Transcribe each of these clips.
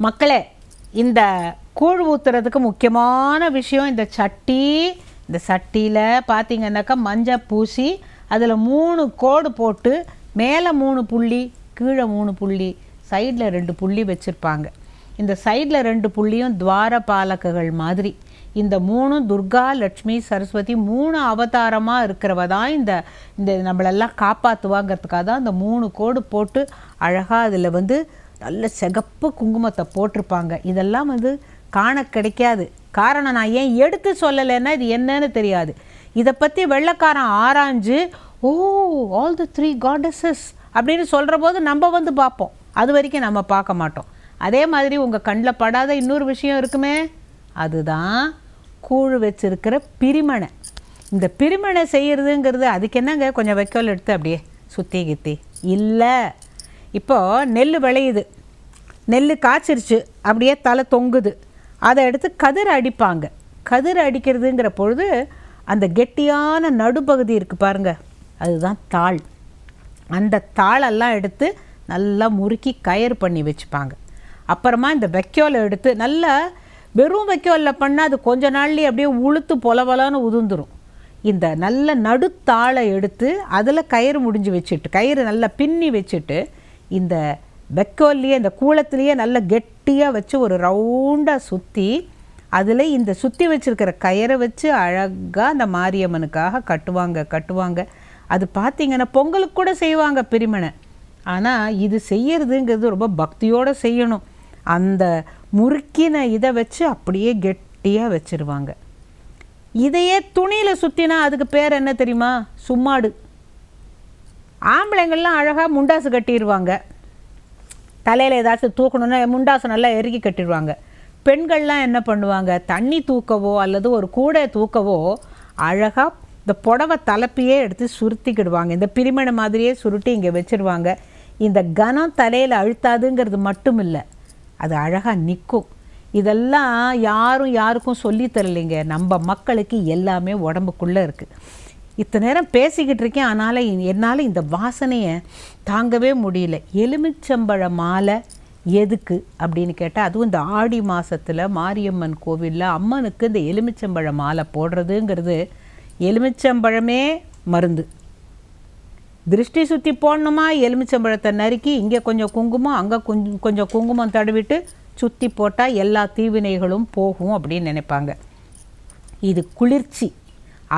மக்களே இந்த கூழ் ஊற்றுறதுக்கு முக்கியமான விஷயம் இந்த சட்டி. இந்த சட்டியில் பார்த்தீங்கன்னாக்கா மஞ்சள் பூசி அதில் மூணு கோடு போட்டு மேலே மூணு புள்ளி கீழே மூணு புள்ளி சைடில் ரெண்டு புள்ளி வச்சுருப்பாங்க. இந்த சைடில் ரெண்டு புள்ளியும் துவார பாலக்குகள் மாதிரி. இந்த மூணு துர்கா லட்சுமி சரஸ்வதி மூணு அவதாரமாக இருக்கிறவ தான் இந்த இந்த நம்மளெல்லாம் காப்பாற்றுவாங்கிறதுக்காக தான் இந்த மூணு கோடு போட்டு அழகாக அதில் வந்து நல்ல சிகப்பு குங்குமத்தை போட்டிருப்பாங்க. இதெல்லாம் வந்து காண கிடைக்காது. காரணம் நான் ஏன் எடுத்து சொல்லலைன்னா இது என்னன்னு தெரியாது. இதை பற்றி வெள்ளைக்காரன் ஆராய்ஞ்சு ஓ ஆல் த த்ரீ காடஸஸ் அப்படின்னு சொல்கிற போது நம்ம வந்து பார்ப்போம். அது வரைக்கும் நம்ம பார்க்க மாட்டோம். அதே மாதிரி உங்கள் கண்ணில் படாத இன்னொரு விஷயம் இருக்குமே? அதுதான் கூழ் வச்சுருக்கிற பிரிமனை. இந்த பிரிமனை செய்கிறதுங்கிறது அதுக்கு என்னங்க? கொஞ்சம் வைக்கோல் எடுத்து அப்படியே சுற்றி கித்தி. இல்லை. இப்போது நெல் விளையுது. நெல் காய்ச்சிருச்சு. அப்படியே தலை தொங்குது. அதை எடுத்து கதிர் அடிப்பாங்க. கதிர் அடிக்கிறதுங்கிற பொழுது அந்த கெட்டியான நடுப்பகுதி இருக்குது பாருங்க. அதுதான் தாள். அந்த தாளெல்லாம் எடுத்து நல்லா முறுக்கி கயிறு பண்ணி வச்சுப்பாங்க. அப்புறமா இந்த வைக்கோலை எடுத்து நல்லா வெறும் வைக்கோலில் பண்ணால் அது கொஞ்ச நாள்லேயே அப்படியே உளுத்து பொலவலான்னு உதுந்துரும் இந்த நல்ல நடுத்தாளை எடுத்து அதில் கயிறு முடிஞ்சு வச்சுட்டு கயிறு நல்லா பின்னி வச்சுட்டு இந்த வெக்கோல்லையே இந்த கூளத்துலேயே நல்லா கெட்டியாக வச்சு ஒரு ரவுண்டாக சுற்றி அதில் இந்த சுற்றி வச்சுருக்கிற கயிறை வச்சு அழகாக அந்த மாரியம்மனுக்காக கட்டுவாங்க கட்டுவாங்க. அது பார்த்தீங்கன்னா பொங்கலுக்கு கூட செய்வாங்க பிரிமனை. ஆனால் இது செய்யறதுங்கிறது ரொம்ப பக்தியோடு செய்யணும். அந்த முறுக்கின இதை வச்சு அப்படியே கெட்டியாக வச்சுருவாங்க. இதையே துணியில் சுற்றினா அதுக்கு பேர் என்ன தெரியுமா? சும்மாடு. ஆம்பளைங்கள்லாம் அழகாக முண்டாசு கட்டிடுவாங்க தலையில் ஏதாச்சும் தூக்கணுன்னா முண்டாசு நல்லா எருக்கி கட்டிடுவாங்க பெண்கள்லாம் என்ன பண்ணுவாங்க? தண்ணி தூக்கவோ அல்லது ஒரு கூடை தூக்கவோ அழகாக இந்த புடவை தலைப்பையே எடுத்து சுருத்திக்கிடுவாங்க. இந்த பிரிமண மாதிரியே சுருட்டி இங்கே வச்சிருவாங்க. இந்த கனம் தலையில் அழுத்தாதுங்கிறது மட்டும் இல்லை அது அழகாக நிற்கும் இதெல்லாம் யாரும் யாருக்கும் சொல்லித் தரலைங்க. நம்ம மக்களுக்கு எல்லாமே உடம்புக்குள்ளே இருக்குது இத்தனை நேரம் பேசிக்கிட்டு இருக்கேன் அதனால் என்னால் இந்த வாசனையை தாங்கவே முடியல. எலுமிச்சம்பழ மாலை எதுக்கு அப்படின்னு கேட்டால் அதுவும் இந்த ஆடி மாதத்தில் மாரியம்மன் கோவிலில் அம்மனுக்கு இந்த எலுமிச்சம்பழ மாலை போடுறதுங்கிறது எலுமிச்சம்பழமே மருந்து. திருஷ்டி சுற்றி போடணுமா? எலுமிச்சம்பழத்தை நறுக்கி இங்கே கொஞ்சம் குங்குமம் அங்கே கொஞ்சம் கொஞ்சம் குங்குமம் தடவிட்டு சுற்றி போட்டால் எல்லா தீவினைகளும் போகும் அப்படின்னு நினைப்பாங்க. இது குளிர்ச்சி.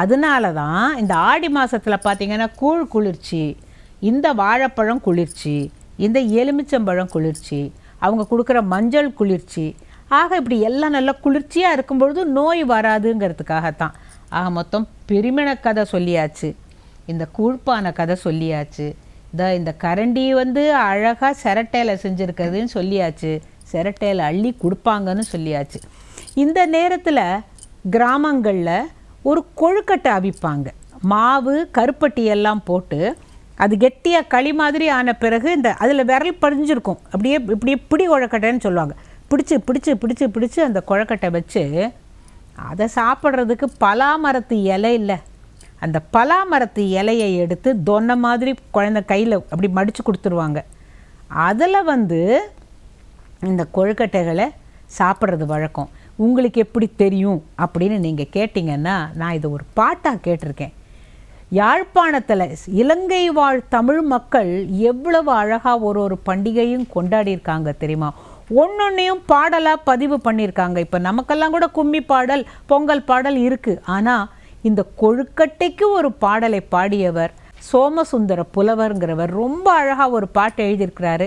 அதனால தான் இந்த ஆடி மாதத்தில் பார்த்திங்கன்னா கூழ் குளிர்ச்சி இந்த வாழைப்பழம் குளிர்ச்சி இந்த எலுமிச்சம்பழம் குளிர்ச்சி அவங்க கொடுக்குற மஞ்சள் குளிர்ச்சி. ஆக இப்படி எல்லாம் நல்லா குளிர்ச்சியாக இருக்கும்பொழுது நோய் வராதுங்கிறதுக்காகத்தான். ஆக மொத்தம் பெருமின கதை சொல்லியாச்சு. இந்த கூழ்ப்பான கதை சொல்லியாச்சு. இந்த இந்த கரண்டி வந்து அழகாக செரட்டையில் செஞ்சுருக்கிறதுன்னு சொல்லியாச்சு. செரட்டையில் அள்ளி கொடுப்பாங்கன்னு சொல்லியாச்சு. இந்த நேரத்தில் கிராமங்களில் ஒரு கொழுக்கட்டை அவிப்பாங்க. மாவு கருப்பட்டி எல்லாம் போட்டு அது கெட்டியாக களி மாதிரி ஆன பிறகு இந்த அதில் விரல் படிஞ்சிருக்கும். அப்படியே இப்படியே பிடி கொழக்கட்டைன்னு சொல்லுவாங்க. பிடிச்சி பிடிச்சி பிடிச்சி பிடிச்சி அந்த கொழக்கட்டை வச்சு அதை சாப்பிட்றதுக்கு பலாமரத்து இலை இல்லை. அந்த பலாமரத்து இலையை எடுத்து தொன்னை மாதிரி குழந்த கையில் அப்படி மடித்து கொடுத்துருவாங்க. அதில் வந்து இந்த கொழுக்கட்டைகளை சாப்பிட்றது வழக்கம். உங்களுக்கு எப்படி தெரியும் அப்படின்னு நீங்கள் கேட்டிங்கன்னா நான் இதை ஒரு பாட்டாக கேட்டிருக்கேன். யாழ்ப்பாணத்தில் இலங்கை வாழ் தமிழ் மக்கள் எவ்வளவு அழகாக ஒரு ஒரு பண்டிகையும் கொண்டாடியிருக்காங்க தெரியுமா? ஒன்றொன்னையும் பாடலாக பதிவு பண்ணியிருக்காங்க இப்போ நமக்கெல்லாம் கூட கும்மி பாடல் பொங்கல் பாடல் இருக்குது ஆனால் இந்த கொழுக்கட்டைக்கு ஒரு பாடலை பாடியவர் சோமசுந்தர புலவருங்கிறவர் ரொம்ப அழகாக ஒரு பாட்டு எழுதியிருக்கிறாரு.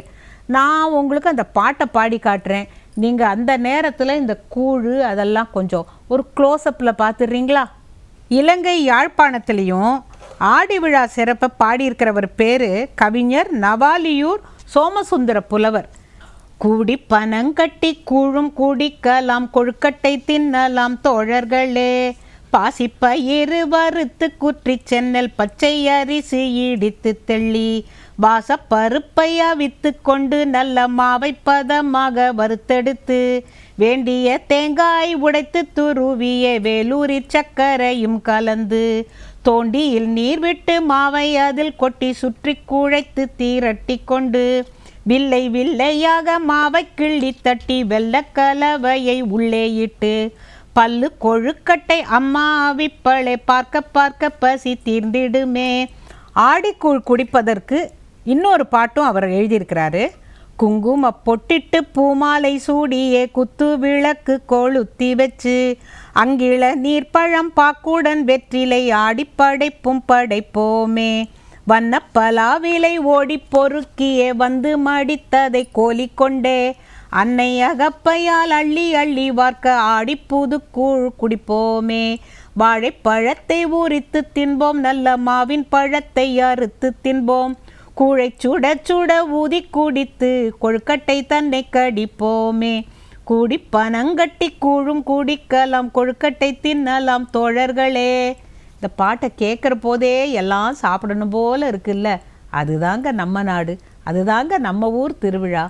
நான் உங்களுக்கு அந்த பாட்டை பாடி காட்டுறேன். நீங்கள் அந்த நேரத்தில் இந்த கூழு அதெல்லாம் கொஞ்சம் ஒரு க்ளோஸ்அப்பில் பார்த்துடுறீங்களா இலங்கை யாழ்ப்பாணத்துலேயும் ஆடி விழா சிறப்பை பாடியிருக்கிறவர் பேர் கவிஞர் நவாலியூர் சோமசுந்தர புலவர். கூடி பனங்கட்டி கூழும் கூடிக்கலாம் கொழுக்கட்டை தின்னலாம் தோழர்களே. பாசிப்பயிறு வறுத்து குற்றி சென்னல் பச்சை அரிசி இடித்து தெள்ளி. வாசப்பருப்பை அவித்து கொண்டு நல்ல மாவை பதமாக வறுத்தெடுத்து வேண்டிய தேங்காய் உடைத்து துருவிய வேலூரி சர்க்கரையும் கலந்து தோண்டியில் நீர் விட்டு மாவை அதில் கொட்டி சுற்றி குழைத்து தீரட்டி கொண்டு வில்லை வில்லையாக மாவை கிள்ளி தட்டி வெள்ளக்கலவையை உள்ளே இட்டு பல்லு கொழுக்கட்டை அம்மா அவிப்பளை பார்க்க பார்க்க பசி தீர்ந்திடுமே. ஆடிக்கூழ் குடிப்பதற்கு இன்னொரு பாட்டும் அவர் எழுதியிருக்கிறாரு. குங்கும பொட்டிட்டு பூமாலை சூடியே குத்து விளக்கு கொளுத்தி வச்சு அங்கிள நீர்ப்பழம் பாக்குடன் வெற்றிலை ஆடி படைப்பும் படைப்போமே. வண்ணப்பலாவிலை ஓடி பொறுக்கியே வந்து மடித்ததை கோலிக்கொண்டே அன்னை அகப்பையால் அள்ளி அள்ளி வார்க்க ஆடி புது கூழ் குடிப்போமே. வாழைப்பழத்தை ஊறித்து தின்போம் நல்ல மாவின் பழத்தை அறுத்து தின்போம் கூழை சுட சுட ஊதி குடித்து கொழுக்கட்டை தன்னை கடிப்போமே. கூடி பனங்கட்டி கூழும் குடிக்கலாம் கொழுக்கட்டை தின்னலாம் தோழர்களே. இந்த பாட்டை கேட்குற போதே எல்லாம் சாப்பிடணும் போல இருக்குல்ல. அதுதாங்க நம்ம நாடு அதுதாங்க நம்ம ஊர் திருவிழா.